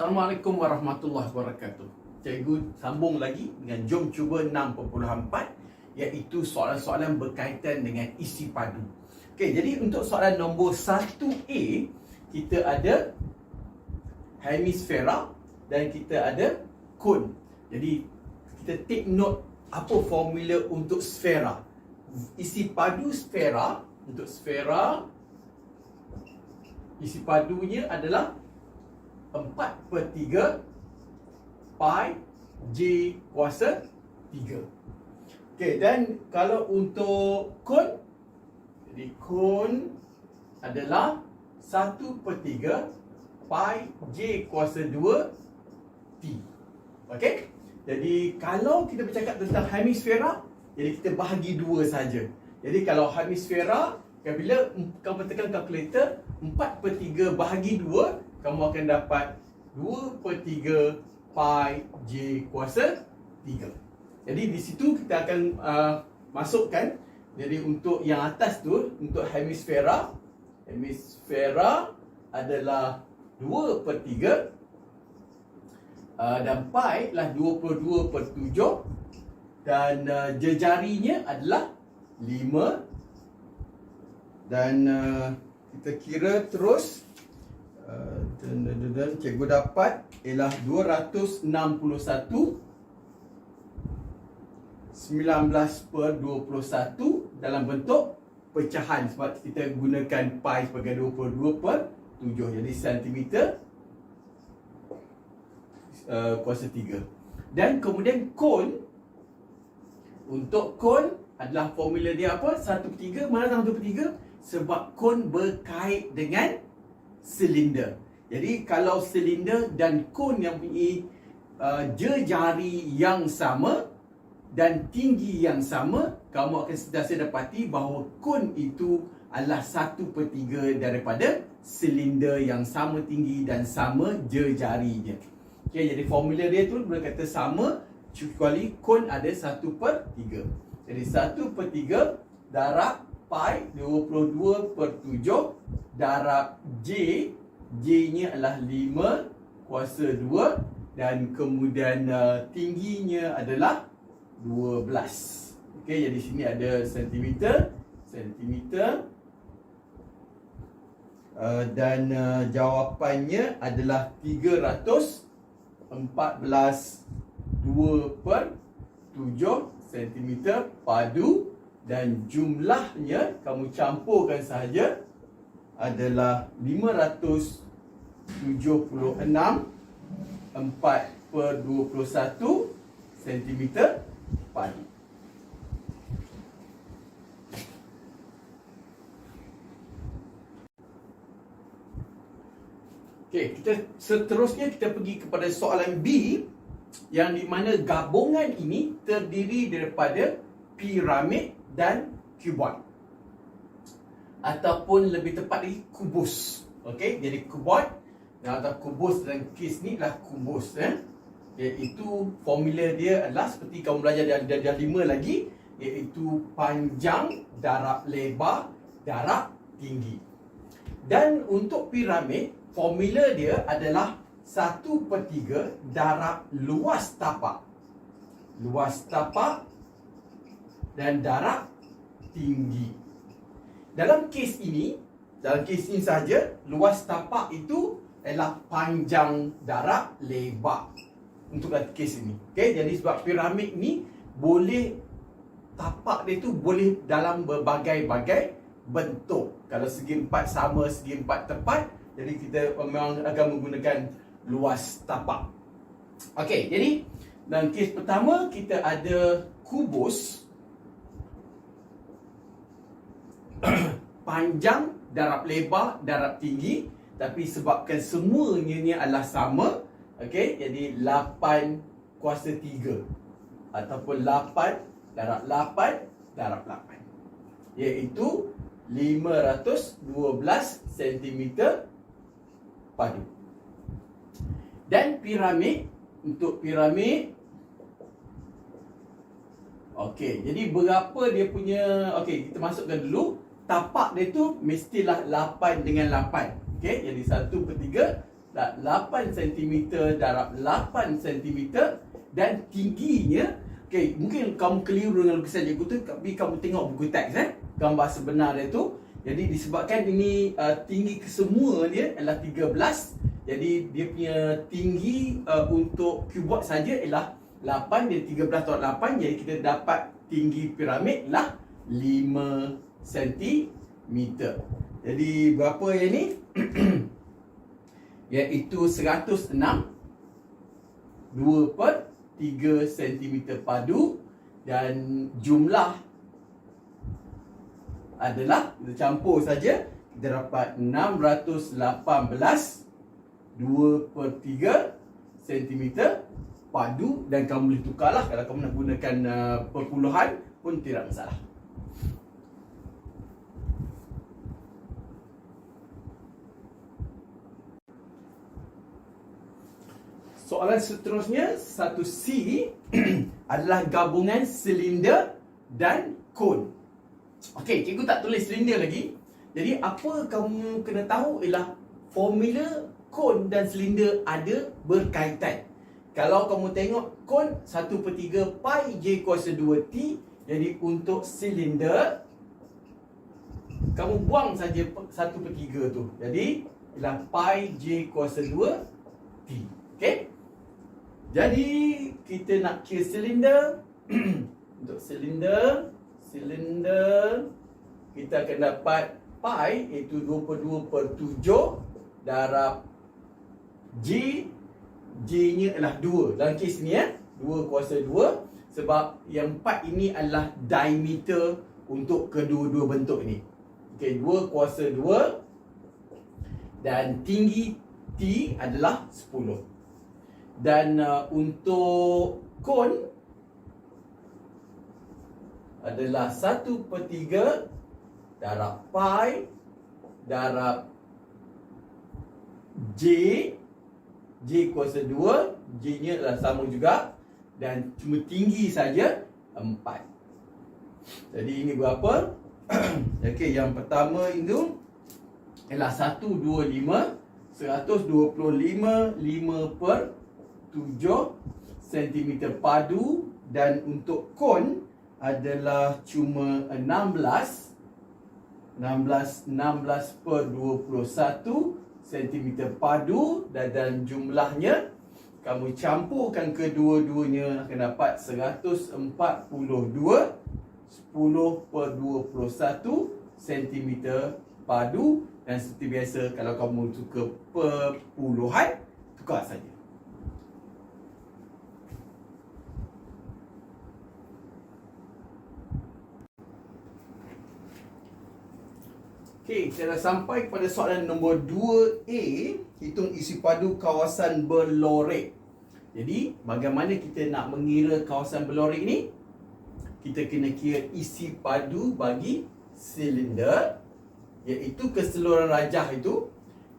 Assalamualaikum warahmatullahi wabarakatuh. Cikgu sambung lagi dengan jom cuba 6.4 iaitu soalan-soalan berkaitan dengan isi padu. Okey, jadi untuk soalan nombor 1A kita ada hemisfera dan kita ada kon. Jadi kita take note apa formula untuk sfera. Isi padu sfera untuk sfera isi padunya adalah 4 per 3 pi j kuasa 3 Okey, dan kalau untuk kon Jadi kon adalah 1 per 3 pi j kuasa 2 t. Okey, jadi kalau kita bercakap tentang hemisfera Jadi kita bahagi dua saja. Jadi kalau hemisfera Bila kamu tekan kalkulator 4 per 3 bahagi 2 kamu akan dapat 2 per 3 pi j kuasa 3. Jadi di situ kita akan uh, masukkan jadi untuk yang atas tu untuk hemisfera hemisfera adalah 2 per 3 uh, dan pi lah 22 per 7 dan uh, jejarinya adalah 5 dan uh, kita kira terus dan, cikgu dapat ialah 261 19 per 21 dalam bentuk pecahan sebab kita gunakan pi sebagai 22 per 7 jadi sentimeter uh, kuasa 3 dan kemudian kon untuk kon adalah formula dia apa? 1 per 3 mana 1 per 3 sebab kon berkait dengan silinder. Jadi kalau silinder dan kon yang punya uh, jejari yang sama dan tinggi yang sama, kamu akan sentiasa dapati bahawa kon itu adalah satu per tiga daripada silinder yang sama tinggi dan sama jejarinya. Okay, jadi formula dia tu boleh kata sama kecuali kon ada satu per tiga. Jadi satu per tiga darab pi 22 per 7 darab J. J-nya adalah 5 kuasa 2 dan kemudian uh, tingginya adalah 12 Okey, jadi sini ada sentimeter Sentimeter. Uh, Dan uh, jawapannya adalah 314 2 per 7 sentimeter padu dan jumlahnya kamu campurkan sahaja adalah 576 4 per 21 cm padi. Okey, kita seterusnya kita pergi kepada soalan B yang di mana gabungan ini terdiri daripada piramid dan cuboid ataupun lebih tepat lagi kubus. Okey, jadi kuboid dan atau kubus dan kes ni adalah kubus eh. Iaitu formula dia adalah seperti kamu belajar dari darjah lima lagi iaitu panjang darab lebar darab tinggi. Dan untuk piramid formula dia adalah 1 per 3 darab luas tapak. Luas tapak dan darab tinggi. Dalam kes ini, dalam kes ini saja, luas tapak itu adalah panjang darab lebar untuk kes ini. Okey, jadi sebab piramid ni boleh tapak dia tu boleh dalam berbagai-bagai bentuk. Kalau segi empat sama, segi empat tepat, jadi kita memang akan menggunakan luas tapak. Okey, jadi dalam kes pertama kita ada kubus panjang, darab lebar, darab tinggi. Tapi sebabkan semuanya ni adalah sama okey? Jadi 8 kuasa 3 ataupun 8 darab 8 darab 8 iaitu 512 cm padu. Dan piramid untuk piramid Okey, jadi berapa dia punya Okey, kita masukkan dulu tapak dia tu mestilah 8 dengan 8. Okey, jadi 1 per 3 8 cm darab 8 cm dan tingginya okey mungkin kamu keliru dengan lukisan cikgu tu tapi kamu tengok buku teks eh gambar sebenar dia tu. Jadi disebabkan ini uh, tinggi kesemua dia adalah 13 jadi dia punya tinggi uh, untuk cuboid saja ialah 8 dia 13 tolak 8 jadi kita dapat tinggi piramid lah 5 cm. Jadi berapa yang ni? Iaitu 106 2 per 3 cm padu dan jumlah adalah kita campur saja kita dapat 618 2 per 3 cm padu dan kamu boleh tukarlah kalau kamu nak gunakan uh, perpuluhan pun tidak masalah. Soalan seterusnya satu C adalah gabungan silinder dan kon. Okey, cikgu tak tulis silinder lagi. Jadi apa kamu kena tahu ialah formula kon dan silinder ada berkaitan. Kalau kamu tengok kon 1 per 3 pi j kuasa 2t Jadi untuk silinder Kamu buang saja 1 per 3 tu Jadi ialah pi j kuasa 2 t Okay Jadi kita nak kira silinder Untuk silinder Silinder Kita akan dapat pi iaitu 2 per 2 per 7 Darab J J-nya adalah 2 Dalam kes ni ya 2 kuasa 2 Sebab yang 4 ini adalah diameter Untuk kedua-dua bentuk ni. Okey, 2 kuasa 2 Dan tinggi T adalah 10 Dan uh, untuk kon Adalah 1 per 3 Darab pi Darab J J kuasa 2 J nya adalah sama juga Dan cuma tinggi saja 4 Jadi ini berapa? Okey, yang pertama itu Ialah 125 125 5 per 7 cm padu Dan untuk kon Adalah cuma 16 16 16 per 21 cm padu dan dalam jumlahnya kamu campurkan kedua-duanya akan dapat 142 10 per 21 cm padu dan seperti biasa kalau kamu suka perpuluhan tukar saja Okey, kita dah sampai kepada soalan nombor 2A Hitung isi padu kawasan berlorek. Jadi, bagaimana kita nak mengira kawasan berlorek ni? Kita kena kira isi padu bagi silinder Iaitu keseluruhan rajah itu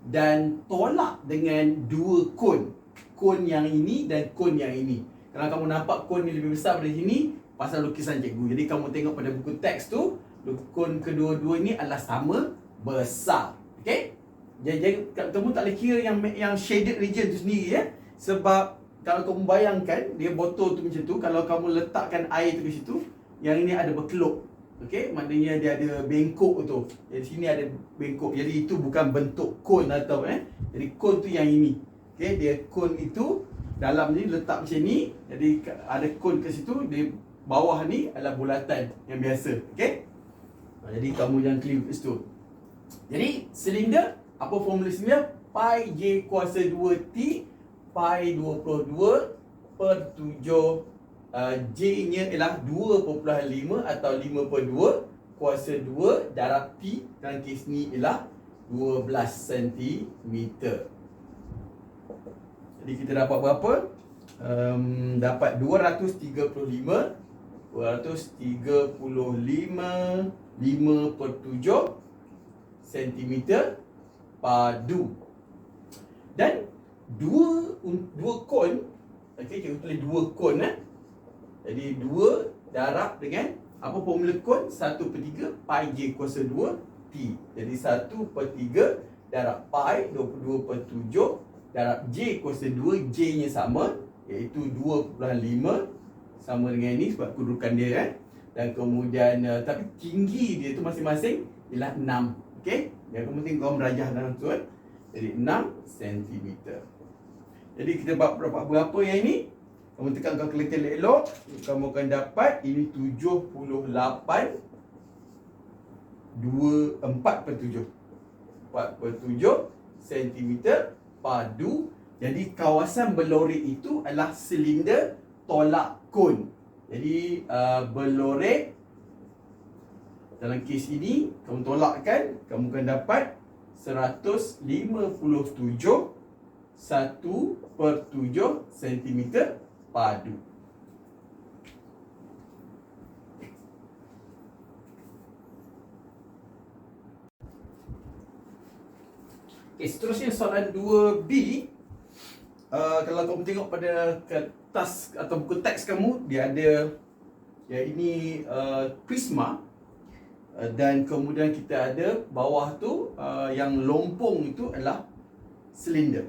Dan tolak dengan dua kon Kon yang ini dan kon yang ini. Kalau kamu nampak kon ni lebih besar daripada sini Pasal lukisan cikgu. Jadi kamu tengok pada buku teks tu Kon kedua-dua ini adalah sama besar. Okey? Jadi, kamu tak boleh kira yang yang shaded region tu sendiri ya. Sebab kalau kamu bayangkan dia botol tu macam tu, kalau kamu letakkan air tu di situ, yang ini ada berkeluk. Okey, maknanya dia ada bengkok tu. Jadi sini ada bengkok. Jadi itu bukan bentuk kon atau eh. Jadi kon tu yang ini. Okey, dia kon itu dalam ni letak macam ni. Jadi ada kon ke situ, di bawah ni adalah bulatan yang biasa. Okey? Jadi kamu jangan keliru kat situ. Jadi silinder apa formula silinder? Pi J kuasa 2T Pi 22 per 7 uh, J nya ialah 2.5 atau 5 per 2 Kuasa 2 darab T dalam kes ni ialah 12 cm Jadi kita dapat berapa? Um, dapat 235 235 5 per 7 cm padu. Dan dua dua kon okey kita tulis dua kon eh. Jadi dua darab dengan apa formula kon 1 per 3 pi j kuasa 2 t. Jadi 1 per 3 darab pi 22 per 7 darab J kuasa 2 J nya sama iaitu 2.5 sama dengan ini sebab kedudukan dia kan dan kemudian uh, tapi tinggi dia tu masing-masing ialah 6 okey? Yang penting kau merajah dalam tu kan jadi 6 cm jadi kita buat berapa berapa yang ini? Kamu tekan kalkulator elok kamu akan dapat ini 78 2 4 per 7 4 per 7 cm padu. Jadi kawasan berlori itu adalah silinder tolak kon jadi uh, berlori dalam kes ini kamu tolakkan kamu akan dapat 157 1 per 7 cm padu. Okay, seterusnya soalan 2B uh, Kalau kamu tengok pada kertas atau buku teks kamu Dia ada Ya ini uh, prisma Dan kemudian kita ada bawah tu uh, Yang lompong itu adalah silinder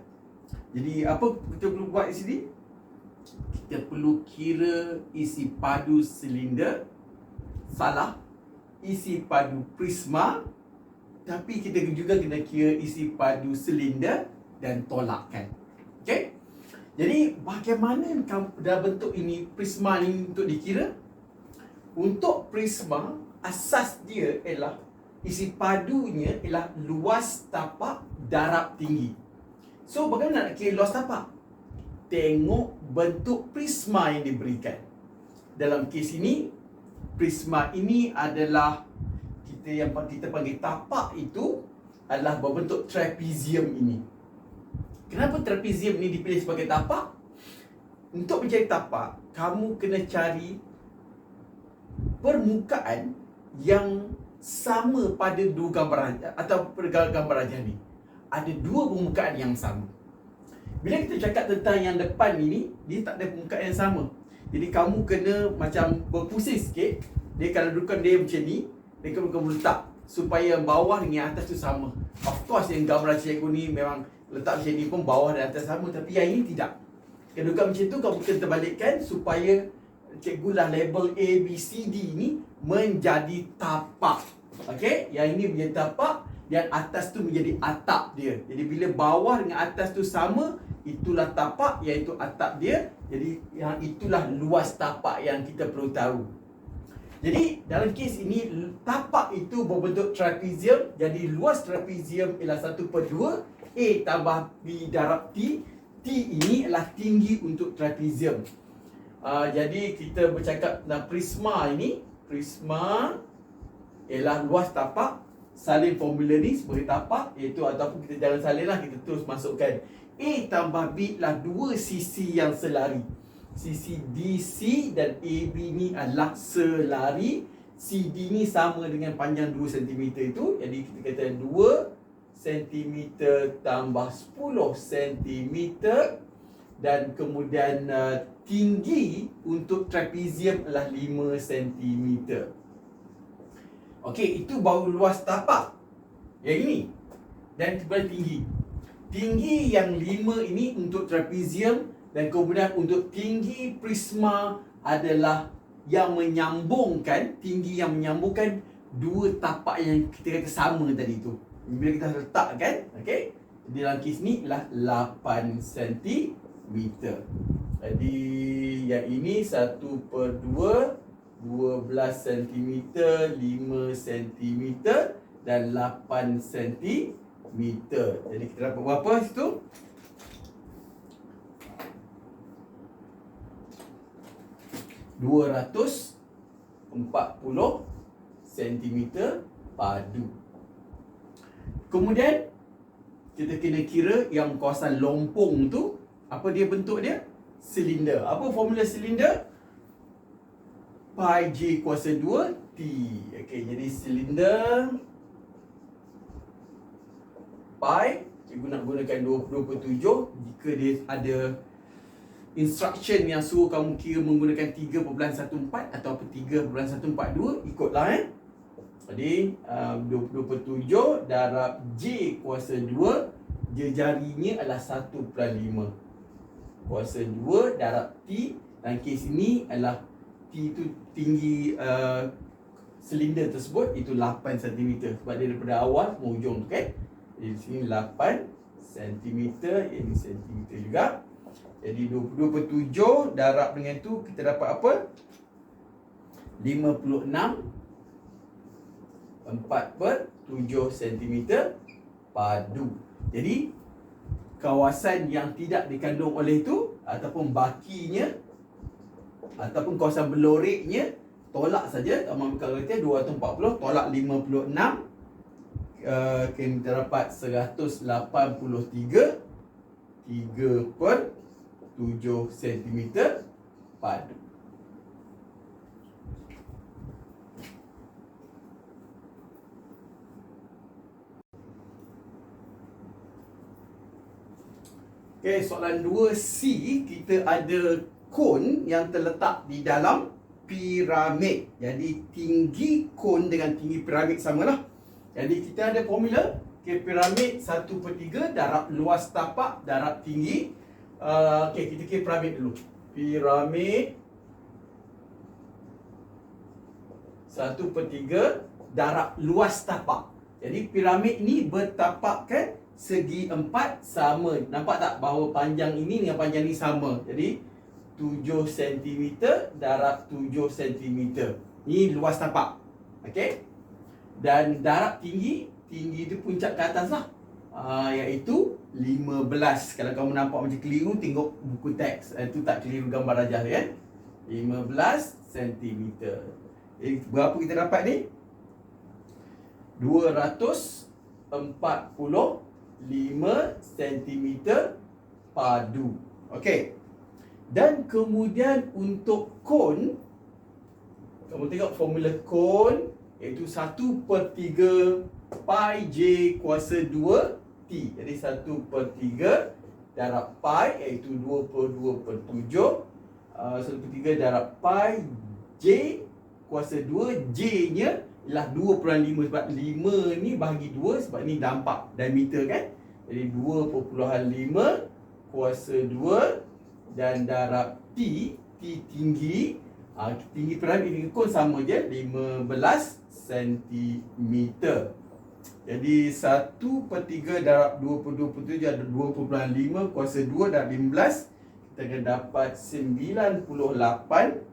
Jadi apa kita perlu buat di sini? Kita perlu kira isi padu silinder Salah Isi padu prisma tapi kita juga kena kira isi padu silinder dan tolakkan. Okey? Jadi bagaimana dalam bentuk ini prisma ni untuk dikira? Untuk prisma asas dia ialah isi padunya ialah luas tapak darab tinggi. So bagaimana nak kira luas tapak? Tengok bentuk prisma yang diberikan. Dalam kes ini prisma ini adalah kita yang kita panggil tapak itu adalah berbentuk trapezium ini. Kenapa trapezium ini dipilih sebagai tapak? Untuk mencari tapak, kamu kena cari permukaan yang sama pada dua gambar atau gambar ajar ni. Ada dua permukaan yang sama. Bila kita cakap tentang yang depan ini, dia tak ada permukaan yang sama. Jadi kamu kena macam berpusing sikit. Dia kalau dudukan dia macam ni, mereka bukan letak supaya bawah dengan atas tu sama. Of course yang gambar cikgu ni memang letak macam ni pun bawah dan atas sama tapi yang ini tidak. Kedudukan macam tu kau mungkin terbalikkan supaya cikgu lah label A, B, C, D ni menjadi tapak. Okey, yang ini menjadi tapak dan atas tu menjadi atap dia. Jadi bila bawah dengan atas tu sama, itulah tapak iaitu atap dia. Jadi yang itulah luas tapak yang kita perlu tahu. Jadi dalam kes ini tapak itu berbentuk trapezium jadi luas trapezium ialah 1 per 2 A tambah B darab T T ini adalah tinggi untuk trapezium uh, Jadi kita bercakap tentang prisma ini Prisma ialah luas tapak Salin formula ni sebagai tapak iaitu ataupun kita jalan salin lah kita terus masukkan. A tambah B adalah dua sisi yang selari. Sisi DC dan AB ni adalah selari. CD ni sama dengan panjang 2 cm itu. Jadi kita kata 2 cm tambah 10 cm dan kemudian uh, tinggi untuk trapezium adalah 5 cm Okey, itu baru luas tapak. Yang ini. Dan kembali tinggi. Tinggi yang 5 ini untuk trapezium dan kemudian untuk tinggi prisma adalah yang menyambungkan tinggi yang menyambungkan dua tapak yang kita kata sama tadi tu. Bila kita letakkan, okey. Di dalam kes ni ialah 8 cm. Jadi yang ini 1 per 2 12 cm 5 cm dan 8 cm. Jadi kita dapat berapa situ? 240 cm padu. Kemudian kita kena kira yang kawasan lompong tu apa dia bentuk dia? Silinder. Apa formula silinder? Pi J kuasa 2 T. Okey, jadi silinder pi cikgu nak gunakan 20 7 jika dia ada instruction yang suruh kamu kira menggunakan 3.14 atau 3.142 ikutlah eh. Jadi uh, 20.7 darab J kuasa 2 jejarinya adalah 1 per 5 kuasa 2 darab T dan kes ini adalah T itu tinggi uh, silinder tersebut itu 8 cm sebab dia daripada awal ke hujung tu kan? Di sini 8 cm ini cm juga. Jadi 22 per 7 darab dengan tu kita dapat apa? 56 4 per 7 cm padu. Jadi kawasan yang tidak dikandung oleh itu ataupun bakinya ataupun kawasan beloriknya tolak saja. Amal bekal kata 240 tolak 56 uh, kita dapat 183 3 per 7 cm padu Okay, soalan 2C kita ada kon yang terletak di dalam piramid. Jadi tinggi kon dengan tinggi piramid samalah. Jadi kita ada formula okay, piramid 1 per 3 darab luas tapak darab tinggi. Uh, okay, kita kira piramid dulu. Piramid 1 per 3 darab luas tapak. Jadi piramid ni bertapakkan segi empat sama. Nampak tak bahawa panjang ini dengan panjang ini sama. Jadi 7 cm darab 7 cm. Ini luas tapak. Okey. Dan darab tinggi, tinggi itu puncak ke atas lah. Uh, iaitu 15. Kalau kamu nampak macam keliru, tengok buku teks. Itu tak keliru gambar rajah kan. 15 cm. Eh, berapa kita dapat ni? 240 5 cm padu. Okey. Dan kemudian untuk kon kamu tengok formula kon iaitu 1 per 3 pi j kuasa 2 t. Jadi 1 per 3 darab pi iaitu 2 per 2 per 7 uh, 1 per 3 darab pi j kuasa 2 j nya ialah 2 per 5 sebab 5 ni bahagi 2 sebab ni dampak diameter kan? Jadi 2.5 kuasa 2 dan darab T T tinggi. Uh, tinggi piramid ini pun sama je 15 cm jadi 1 per 3 darab 2 per 2 per 7 ada 2.5 kuasa 2 darab 15 kita akan dapat 98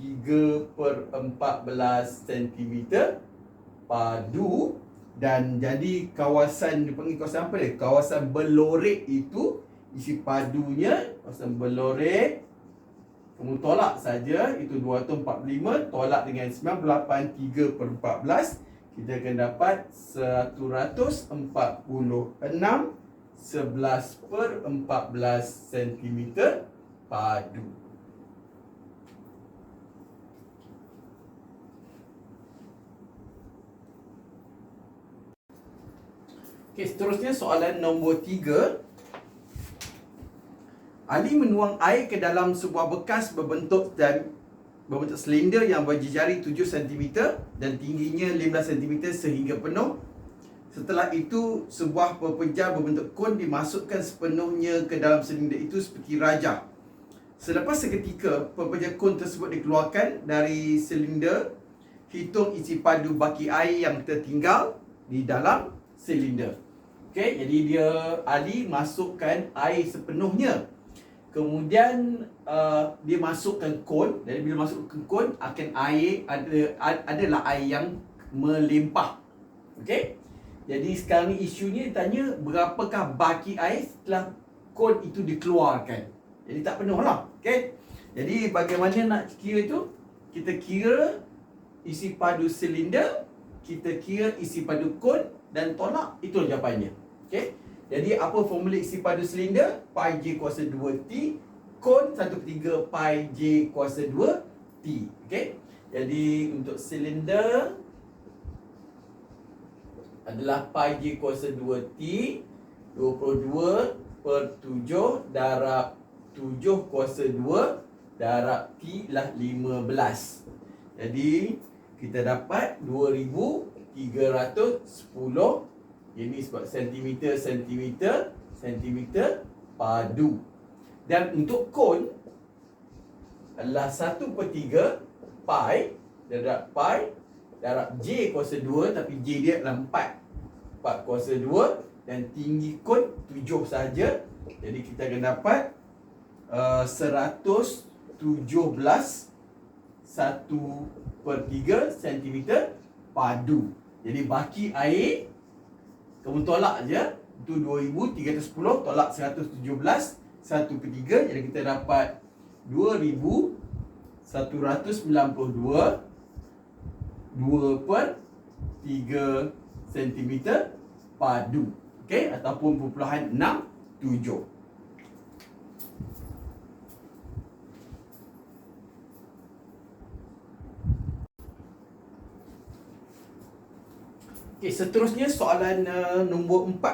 3 per 14 cm padu dan jadi kawasan dipanggil kawasan apa dia? Kawasan belorek itu isi padunya kawasan belorek kamu tolak saja itu 245 tolak dengan 98 3 per 14 kita akan dapat 146 11 per 14 cm padu Okey, seterusnya soalan nombor tiga. Ali menuang air ke dalam sebuah bekas berbentuk dan berbentuk silinder yang berjejari 7 cm dan tingginya 15 cm sehingga penuh. Setelah itu, sebuah pepejal berbentuk kon dimasukkan sepenuhnya ke dalam silinder itu seperti rajah. Selepas seketika, pepejal kon tersebut dikeluarkan dari silinder, hitung isi padu baki air yang tertinggal di dalam silinder. Okey, jadi dia Ali masukkan air sepenuhnya. Kemudian uh, dia masukkan kon, jadi bila masukkan kon akan air ada adalah air yang melimpah. Okey? Jadi sekarang ni isunya tanya berapakah baki air setelah kon itu dikeluarkan. Jadi tak penuh lah. Okey? Jadi bagaimana nak kira itu? Kita kira isi padu silinder, kita kira isi padu kon dan tolak itu jawapannya. Okey. Jadi apa formula isi padu silinder? Pi j kuasa 2t kon 1/3 pi j kuasa 2t. Okey. Jadi untuk silinder adalah pi j kuasa 2t 22 per 7 darab 7 kuasa 2 darab t lah 15. Jadi kita dapat 2310 Ini sebab sentimeter, sentimeter, sentimeter padu. Dan untuk kon adalah 1 per 3 pi darab pi darab J kuasa 2 tapi J dia adalah 4. 4 kuasa 2 dan tinggi kon 7 saja. Jadi kita akan dapat uh, 117 1 per 3 cm padu. Jadi baki air kamu tolak je itu 2310 tolak 117 1 per 3 jadi kita dapat 2192 2 per 3 cm padu. Okey ataupun perpuluhan 67. Okey, seterusnya soalan uh, nombor 4.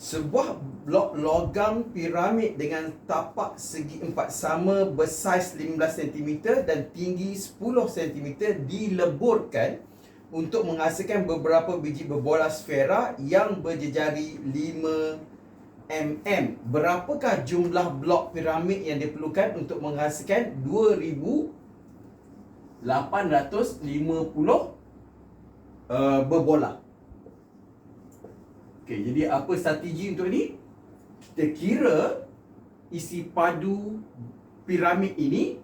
Sebuah blok logam piramid dengan tapak segi empat sama bersaiz 15 cm dan tinggi 10 cm dileburkan untuk menghasilkan beberapa biji berbola sfera yang berjejari 5 mm. Berapakah jumlah blok piramid yang diperlukan untuk menghasilkan 2850 uh, berbola. Okey, jadi apa strategi untuk ni? Kita kira isi padu piramid ini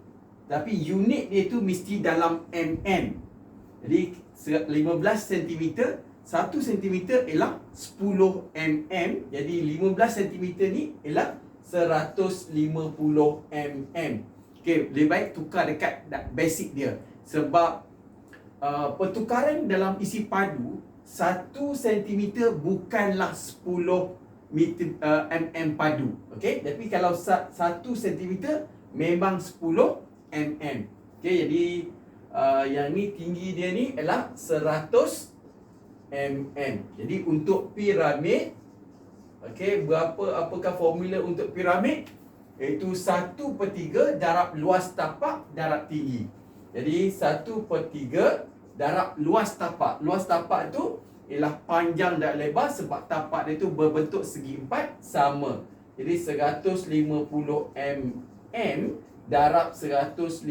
tapi unit dia tu mesti dalam mm. Jadi 15 cm 1 cm ialah 10 mm. Jadi 15 cm ni ialah 150 mm. Okey, lebih baik tukar dekat basic dia sebab Uh, pertukaran dalam isi padu 1 cm bukanlah 10 meter, uh, mm padu. Okey, tapi kalau 1 cm memang 10 mm. Okey, jadi uh, yang ni tinggi dia ni ialah 100 mm. Jadi untuk piramid okey, berapa apakah formula untuk piramid? Iaitu 1 per 3 darab luas tapak darab tinggi. Jadi 1 per 3 darab luas tapak. Luas tapak tu ialah panjang dan lebar sebab tapak dia tu berbentuk segi empat sama. Jadi 150 mm darab 150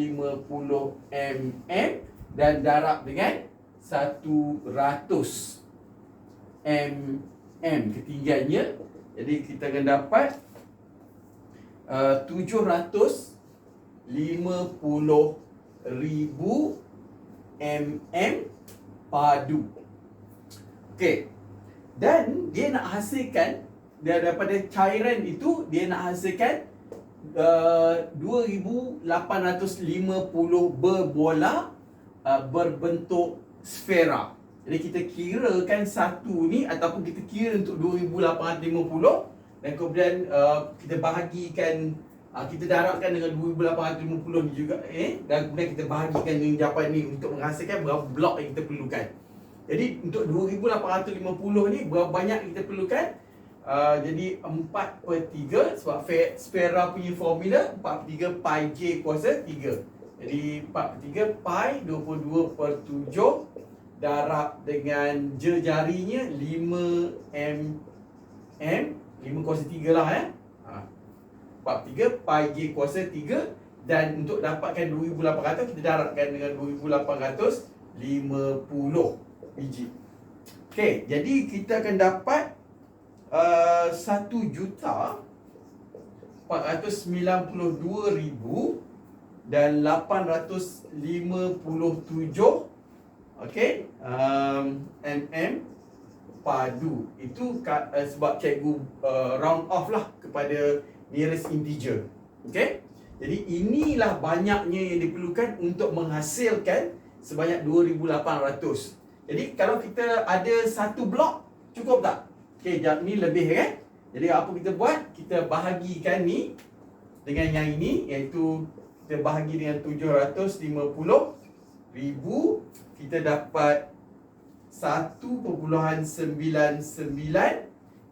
mm dan darab dengan 100 mm ketinggiannya. Jadi kita akan dapat uh, 750 ribu mm padu. Okey. Dan dia nak hasilkan daripada cairan itu dia nak hasilkan uh, 2850 berbola uh, berbentuk sfera. Jadi kita kirakan satu ni ataupun kita kira untuk 2850 dan kemudian uh, kita bahagikan uh, kita darabkan dengan 2850 ni juga eh dan kemudian kita bahagikan dengan jawapan ni untuk menghasilkan berapa blok yang kita perlukan. Jadi untuk 2850 ni berapa banyak yang kita perlukan? Uh, jadi 4 per 3 sebab sfera punya formula 4 per 3 pi j kuasa 3. Jadi 4 per 3 pi 22 per 7 darab dengan jarinya 5 m m 5 kuasa 3 lah eh. Bab 3 pi j kuasa 3 dan untuk dapatkan 2800 kita darabkan dengan 2850 biji. Okey, jadi kita akan dapat uh, 1 juta 492 ribu dan 857 okey um, mm padu itu uh, sebab cikgu uh, round off lah kepada nearest integer. Okay? Jadi inilah banyaknya yang diperlukan untuk menghasilkan sebanyak 2800. Jadi kalau kita ada satu blok cukup tak? Okey, jap ni lebih kan? Jadi apa kita buat? Kita bahagikan ni dengan yang ini iaitu kita bahagi dengan 750 ribu kita dapat 1.99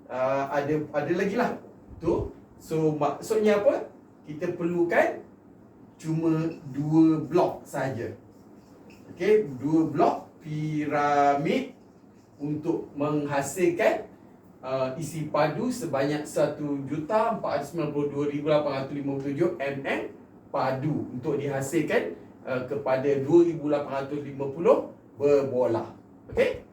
uh, ada ada lagi lah tu So maksudnya apa? Kita perlukan cuma dua blok saja. Okey, dua blok piramid untuk menghasilkan uh, isi padu sebanyak 1,492,857 mm padu untuk dihasilkan uh, kepada 2,850 berbola. Okey?